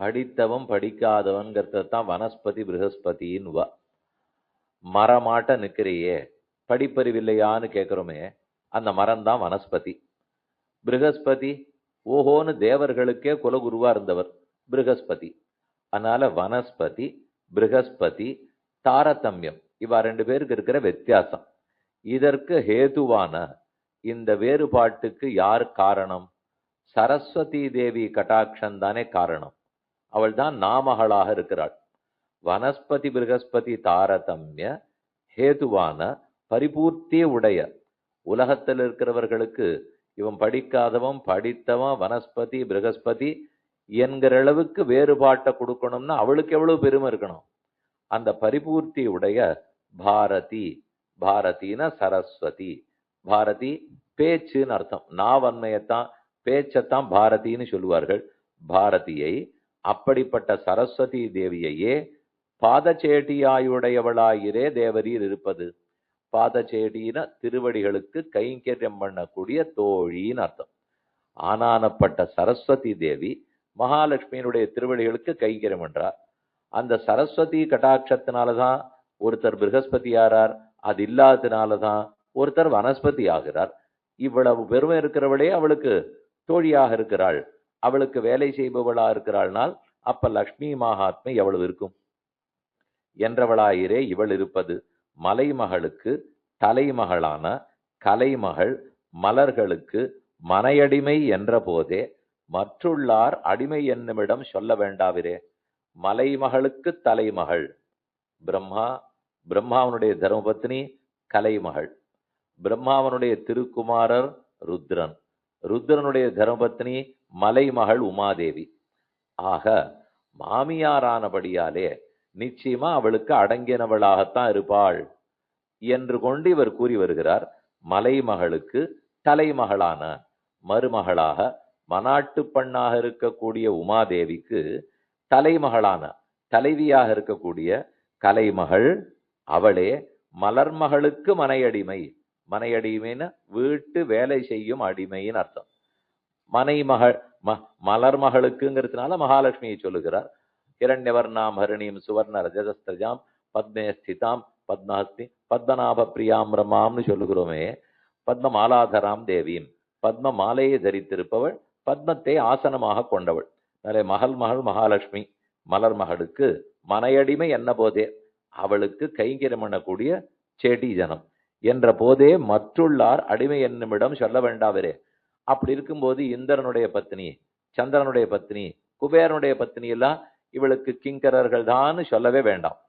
படித்தவன் படிக்காதவன்கிறத தான் வனஸ்பதி ப்ரகஸ்பதின்னு வா மரமாட்ட நிற்கிறையே படிப்பறிவில்லையான்னு கேட்குறோமே அந்த மரம் தான் வனஸ்பதி. ப்ரகஸ்பதி ஓஹோன்னு தேவர்களுக்கே குலகுருவா இருந்தவர் ப்ரகஸ்பதி. அதனால வனஸ்பதி ப்ரகஸ்பதி தாரதமியம் இவா ரெண்டு பேருக்கு இருக்கிற வித்தியாசம். இதற்கு ஹேதுவான இந்த வேறுபாட்டுக்கு யார் காரணம்? சரஸ்வதி தேவி கட்டாட்சம் தானே காரணம். அவள் தான் நாமகளாக இருக்கிறாள். வனஸ்பதி பிருகஸ்பதி தாரதமிய ஹேதுவான பரிபூர்த்தி உடைய உலகத்தில் இருக்கிறவர்களுக்கு இவன் படிக்காதவன் படித்தவன் வனஸ்பதி பிருகஸ்பதி என்கிற அளவுக்கு வேறுபாட்டை கொடுக்கணும்னா அவளுக்கு எவ்வளவு பெருமை இருக்கணும்? அந்த பரிபூர்த்தி உடைய பாரதி பாரதினா சரஸ்வதி. பாரதி பேச்சுன்னு அர்த்தம். நாவன்மையத்தான் பேச்சத்தான் பாரதின்னு சொல்லுவார்கள். பாரதியை அப்படிப்பட்ட சரஸ்வதி தேவியையே பாதச்சேட்டியாயுடையவளாயிரே தேவரீர் இருப்பது. பாதச்சேடின திருவடிகளுக்கு கைங்கரியம் பண்ணக்கூடிய தோழின்னு அர்த்தம். ஆனானப்பட்ட சரஸ்வதி தேவி மகாலட்சுமியினுடைய திருவடிகளுக்கு கைங்கரியம் பண்றார் அந்த சரஸ்வதி கட்டாட்சத்தினாலதான் ஒருத்தர் பிருகஸ்பதி ஆறார் அது இல்லாததுனாலதான் ஒருத்தர் வனஸ்பதி ஆகிறார். இவ்வளவு பெருமை இருக்கிறவளே அவளுக்கு தோழியாக இருக்கிறாள். அவளுக்கு வேலை செய்பவளா இருக்கிறாள்னால் அப்ப லக்ஷ்மி மகாத்மை எவ்வளவு இருக்கும்? என்றவளாயிரே இவள் இருப்பது மலைமகளுக்கு தலைமகளான கலைமகள் மலர்களுக்கு மனையடிமை என்ற போதே மற்றுள்ளார் அடிமை என்னுமிடம் சொல்ல வேண்டாவிரே. மலைமகளுக்கு தலைமகள். பிரம்மா பிரம்மாவனுடைய தர்மபத்னி கலைமகள். பிரம்மாவனுடைய திருக்குமாரர் ருத்ரன். ருத்ரனுடைய தர்மபத்னி மலைமகள் உமாதேவி. ஆக மாமியாரானபடியாலே நிச்சயமா அவளுக்கு அடங்கினவளாகத்தான் இருப்பாள் என்று கொண்டு இவர் கூறி வருகிறார். மலைமகளுக்கு தலைமகளான மருமகளாக மனாட்டு பெண்ணாக இருக்கக்கூடிய உமாதேவிக்கு தலைமகளான தலைவியாக இருக்கக்கூடிய கலைமகள் அவளே மலர்மகளுக்கு மனையடிமை. மனையடிமைன்னு வீட்டு வேலை செய்யும் அடிமைன்னு அர்த்தம். மனைமகள் ம மலர்மகளுக்குங்கிறதுனால மகாலட்சுமியை சொல்லுகிறார். ஹிரண்யவர்ணாம் ஹரிணியும் சுவர்ண ரஜதஸ்திரஜாம் பத்மே ஸ்திதாம் பத்மஹஸ்தி பத்மநாப பிரியாம் ரமாம்னு சொல்லுகிறோமே. பத்மமாலாதராம் தேவியும் பத்ம மாலையை தரித்திருப்பவள் பத்மத்தை ஆசனமாக கொண்டவள். அதனாலே மகள் மகள் மகாலட்சுமி மலர் மகளுக்கு மனையடிமை என்ன போதே? அவளுக்கு கைங்கரம் பண்ணக்கூடிய செடி ஜனம். என்ற போதே மற்றுள்ளார் அடிமை என்னுமிடம் சொல்ல வேண்டாவரே. அப்படி இருக்கும்போது இந்திரனுடைய பத்னி சந்திரனுடைய பத்னி குபேரனுடைய பத்னி எல்லாம் இவளுக்கு கிங்கரர்கள் தான் சொல்லவே வேண்டாம்.